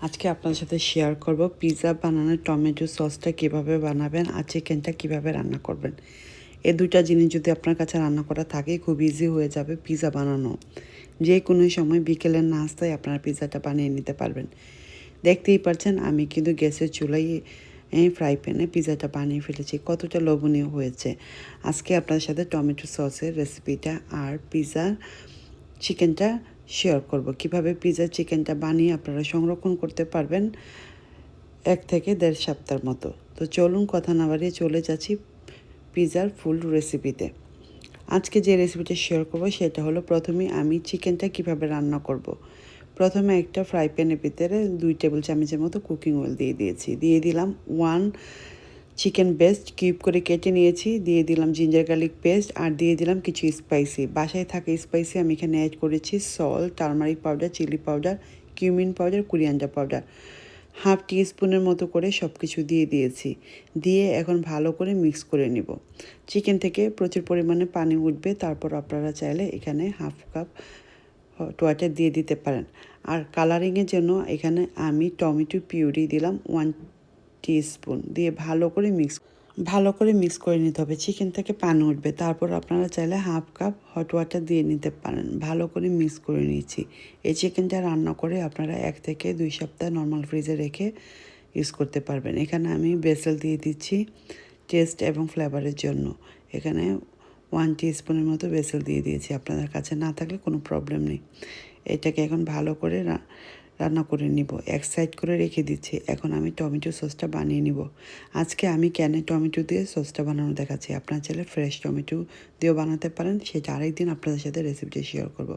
আজকে আপনার সাথে শেয়ার করব পিৎজা বানানোর টমেটো সসটা কীভাবে বানাবেন আর চিকেনটা কীভাবে রান্না করবেন। এই দুইটা জিনিস যদি আপনার কাছে রান্না করা থাকে, খুব ইজি হয়ে যাবে পিৎজা বানানো। যে কোনো সময় বিকেলের নাস্তায় আপনারা পিৎজাটা বানিয়ে নিতে পারবেন। দেখতেই পারছেন আমি কিন্তু গ্যাসের চুলাই ফ্রাই প্যানে পিৎজাটা বানিয়ে ফেলেছি। কতটা লোভনীয় হয়েছে। আজকে আপনার সাথে টমেটো সসের রেসিপিটা আর পিৎজার চিকেনটা শেয়ার করব। কীভাবে পিৎজা চিকেনটা বানিয়ে আপনারা সংরক্ষণ করতে পারবেন এক থেকে দেড় সপ্তাহের মতো। তো চলুন কথা না বাড়িয়ে চলে যাচ্ছি পিৎজার ফুল রেসিপিতে আজকে যে রেসিপিটা শেয়ার করব সেটা হলো প্রথমে আমি চিকেনটা কীভাবে রান্না করব। প্রথমে একটা ফ্রাই প্যানের ভিতরে দুই টেবিল চামচের মতো কুকিং অয়েল দিয়ে দিয়েছি। দিয়ে দিলাম ওয়ান চিকেন বেস্ট কিউব করে কেটে নিয়েছি। দিয়ে দিলাম জিঞ্জার গার্লিক পেস্ট আর দিয়ে দিলাম কিছু স্পাইসি। বাসায় থাকা স্পাইসি আমি এখানে অ্যাড করেছি salt turmeric powder chilli powder cumin powder coriander powder half টি স্পুনের মতো করে সব কিছু দিয়ে দিয়েছি। দিয়ে এখন ভালো করে মিক্স করে নিব। চিকেন থেকে প্রচুর পরিমাণে পানি উঠবে। তারপর আপনারা চাইলে এখানে হাফ কাপ হট ওয়াটার দিয়ে দিতে পারেন। আর কালারিংয়ের জন্য এখানে আমি টমেটো পিউরি দিলাম ওয়ান স্পুন দিয়ে ভালো করে মিক্স ভালো করে মিক্স করে নিতে হবে। চিকেন থেকে পানি উঠবে। তারপর আপনারা চাইলে হাফ কাপ হট ওয়াটার দিয়ে নিতে পারেন। ভালো করে মিক্স করে নিয়েছি। এই চিকেনটা রান্না করে আপনারা এক থেকে দুই সপ্তাহ নর্মাল ফ্রিজে রেখে ইউজ করতে পারবেন। এখানে আমি বেসেল দিয়ে দিচ্ছি টেস্ট এবং ফ্লেভারের জন্য। এখানে ওয়ান স্পুনের মতো বেসেল দিয়ে দিয়েছি। আপনাদের কাছে না থাকলে কোনো প্রবলেম নেই। এটাকে এখন ভালো করে রান্না করে নিব। এক সাইড করে রেখে দিচ্ছি। এখন আমি টমেটো সসটা বানিয়ে নিব। আজকে আমি ক্যানে টমেটো দিয়ে সসটা বানানো দেখাচ্ছি? আপনার চাইলে ফ্রেশ টমেটো দিয়েও বানাতে পারেন। সেটা আরেকদিন আপনাদের সাথে রেসিপিটা শেয়ার করব।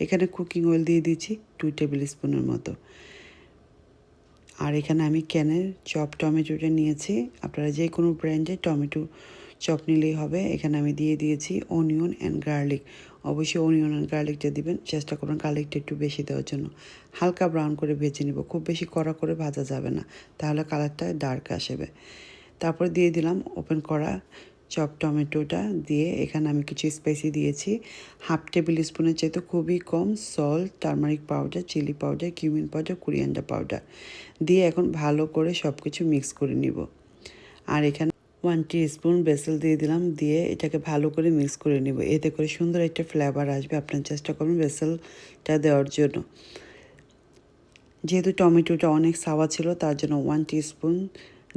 এখানে কুকিং অয়েল দিয়ে দিচ্ছি টু টেবিল স্পুনের মতো। আর এখানে আমি ক্যানের চপ টমেটোটা নিয়েছি। আপনারা যে কোনো ব্র্যান্ডের টমেটো চপ নিলেই হবে। এখানে আমি দিয়ে দিয়েছি অনিয়ন অ্যান্ড গার্লিক অবশ্যই অনিয়ন অ্যান্ড গার্লিকটা দিবেন। চেষ্টা করবেন গার্লিকটা একটু বেশি দেওয়ার জন্য। হালকা ব্রাউন করে ভেজে নিব। খুব বেশি কড়া করে ভাজা যাবে না। তাহলে কালারটা ডার্ক আসবে। তারপর দিয়ে দিলাম ওপেন করা চপ টমেটোটা দিয়ে এখানে আমি কিছু স্পাইসি দিয়েছি। হাফ টেবিল স্পুনের চেয়ে খুবই কম salt turmeric powder chilli powder cumin powder coriander powder দিয়ে এখন ভালো করে সব কিছু মিক্স করে নিব। আর এখানে ওয়ান স্পুন বেসেল দিয়ে দিলাম, দিয়ে এটাকে ভালো করে মিক্স করে নিব। এতে করে সুন্দর একটা ফ্লেভার আসবে আপনার চেষ্টা করবেন বেসেলটা দেওয়ার জন্য। যেহেতু টমেটোটা অনেক সাওয়া ছিল, তার জন্য ওয়ান স্পুন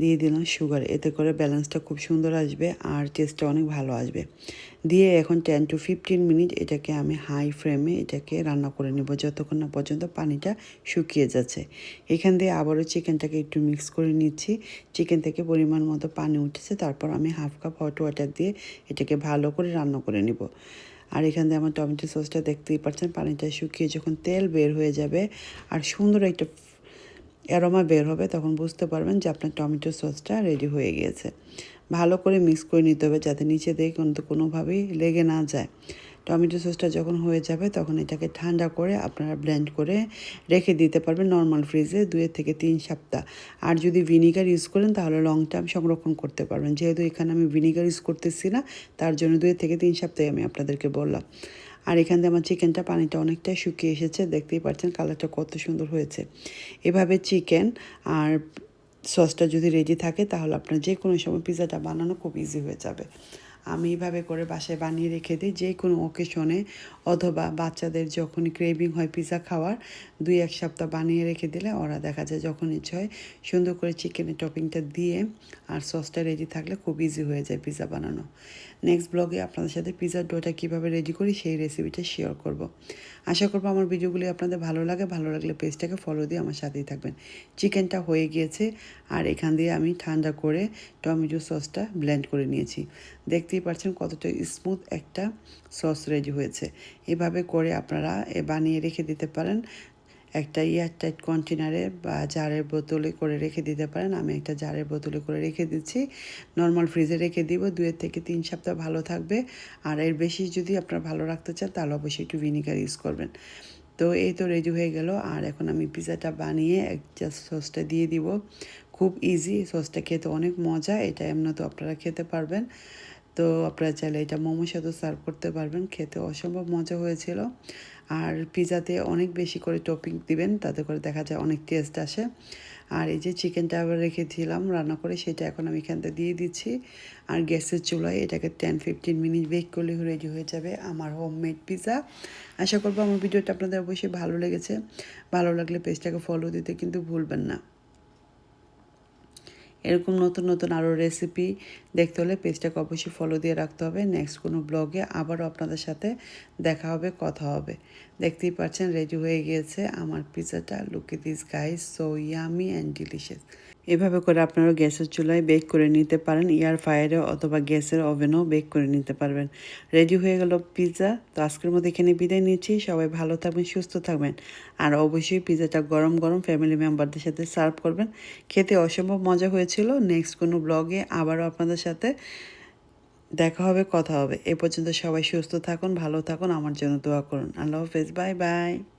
দিয়ে দিলাম সুগার এতে করে ব্যালেন্সটা খুব সুন্দর আসবে আর টেস্টটা অনেক ভালো আসবে। দিয়ে এখন টেন টু ফিফটিন মিনিট এটাকে আমি হাই ফ্লেমে এটাকে রান্না করে নেব যতক্ষণ না পর্যন্ত পানিটা শুকিয়ে যাচ্ছে। এখান দিয়ে আবারও চিকেনটাকে একটু মিক্স করে নিচ্ছি। চিকেন থেকে পরিমাণ মতো পানি উঠেছে, তারপর আমি হাফ কাপ হট ওয়াটার দিয়ে এটাকে ভালো করে রান্না করে নিব। আর এখান দিয়ে আমার টমেটো সসটা দেখতেই পাচ্ছেন, পানিটা শুকিয়ে যখন তেল বের হয়ে যাবে, আর সুন্দর একটা অ্যারোমা বের হবে, তখন বুঝতে পারবেন যে আপনার টমেটো সসটা রেডি হয়ে গিয়েছে। ভালো করে মিক্স করে নিতে হবে যাতে নিচে দিয়ে কিন্তু কোনোভাবেই লেগে না যায়। টমেটো সসটা যখন হয়ে যাবে, তখন এটাকে ঠান্ডা করে আপনারা ব্লেন্ড করে রেখে দিতে পারবেন নর্মাল ফ্রিজে দুই থেকে তিন সপ্তাহ। আর যদি ভিনিগার ইউজ করেন, তাহলে লং টার্ম সংরক্ষণ করতে পারবেন। যেহেতু এখানে আমি ভিনিগার ইউজ করতেছি না, তার জন্য দুয়ের থেকে তিন সপ্তাহে আমি আপনাদেরকে বললাম। আর এখান দিয়ে আমার চিকেনটা পানিটা অনেকটাই শুকিয়ে এসেছে, দেখতেই পাচ্ছেন কালারটা কত সুন্দর হয়েছে। এভাবে চিকেন আর সসটা যদি রেডি থাকে, তাহলে আপনার যে কোনো সময় পিৎজাটা বানানো খুব ইজি হয়ে যাবে। আমি এইভাবে করে বাসায় বানিয়ে রেখে দিই যে কোনো ওকেশনে অথবা বাচ্চাদের যখনই ক্রেভিং হয় পিৎজা খাওয়ার, দুই এক সপ্তাহ বানিয়ে রেখে দিলে ওরা দেখা যায় যখন ইচ্ছে হয় সুন্দর করে চিকেনের টপিংটা দিয়ে আর সসটা রেডি থাকলে খুব ইজি হয়ে যায় পিৎজা বানানো। নেক্সট ব্লগে আপনাদের সাথে পিৎজার ডোটা কীভাবে রেডি করি সেই রেসিপিটা শেয়ার করব। আশা করব আমার ভিডিওগুলি আপনাদের ভালো লাগে, ভালো লাগলে পেজটাকে ফলো দিয়ে আমার সাথেই থাকবেন। চিকেনটা হয়ে গিয়েছে আর এখান দিয়ে আমি ঠান্ডা করে টমেটো সসটা ব্লেন্ড করে নিয়েছি। দেখতেই পাচ্ছেন কতটা স্মুথ একটা সস রেডি হয়েছে। এভাবে করে আপনারা এ বানিয়ে রেখে দিতে পারেন। একটা এয়ারটাইট কন্টেনারে বা জারের বোতলে করে রেখে দিতে পারেন। আমি একটা জারের বোতলে করে রেখে দিচ্ছি। নর্মাল ফ্রিজে রেখে দিব। দুয়ের থেকে তিন সপ্তাহ ভালো থাকবে। আর এর বেশি যদি আপনারা ভালো রাখতে চান, তাহলে অবশ্যই একটু ভিনিগার ইউজ করবেন। তো এই তো রেডি হয়ে গেল। আর এখন আমি পিজাটা বানিয়ে একটা সসটা দিয়ে দিব। খুব ইজি সসটা খেতে অনেক মজা। এটা এমনি তো আপনারা খেতে পারবেন। তো আপনারা চাইলে এটা মোমোর সাথে সার্ভ করতে পারবেন। খেতে অসম্ভব মজা হয়েছিল। আর পিজাতে অনেক বেশি করে টপিং দিবেন, তাতে করে দেখা যায় অনেক টেস্ট আসে। আর এই যে চিকেনটা আবার রেখেছিলাম, রান্না করে সেটা এখন আমি এখানটা দিয়ে দিচ্ছি। আর গ্যাসের চুলায় এটাকে টেন ফিফটিন মিনিট বেক করলে রেডি হয়ে যাবে আমার হোমমেড পিৎজা আশা করব আমার ভিডিওটা আপনাদের অবশ্যই ভালো লেগেছে। ভালো লাগলে পেজটাকে ফলো দিতে কিন্তু ভুলবেন না। এরকম নতুন নতুন আরও রেসিপি দেখতে হলে পেজটাকে অবশ্যই ফলো দিয়ে রাখতে হবে। নেক্সট কোনো ব্লগে আবারও আপনাদের সাথে দেখা হবে, কথা হবে। দেখতেই পাচ্ছেন রেডি হয়ে গিয়েছে আমার পিজাটা look this guys so yummy and delicious এভাবে করে আপনারা গ্যাসের চুলায় বেক করে নিতে পারেন, এয়ার ফায়ারে অথবা গ্যাসের ওভেনও বেক করে নিতে পারবেন। রেডি হয়ে গেল পিৎজা। তো আজকের মধ্যে এখানে বিদায় নিচ্ছি। সবাই ভালো থাকবেন, সুস্থ থাকবেন। আর অবশ্যই পিৎজাটা গরম গরম ফ্যামিলি মেম্বারদের সাথে সার্ভ করবেন। খেতে অসম্ভব মজা হয়েছিল। নেক্সট কোনো ব্লগে আবারও আপনাদের সাথে দেখা হবে, কথা হবে। এ পর্যন্ত সবাই সুস্থ থাকুন, ভালো থাকুন, আমার জন্য দোয়া করুন। আল্লাহ হাফেজ, বাই বাই।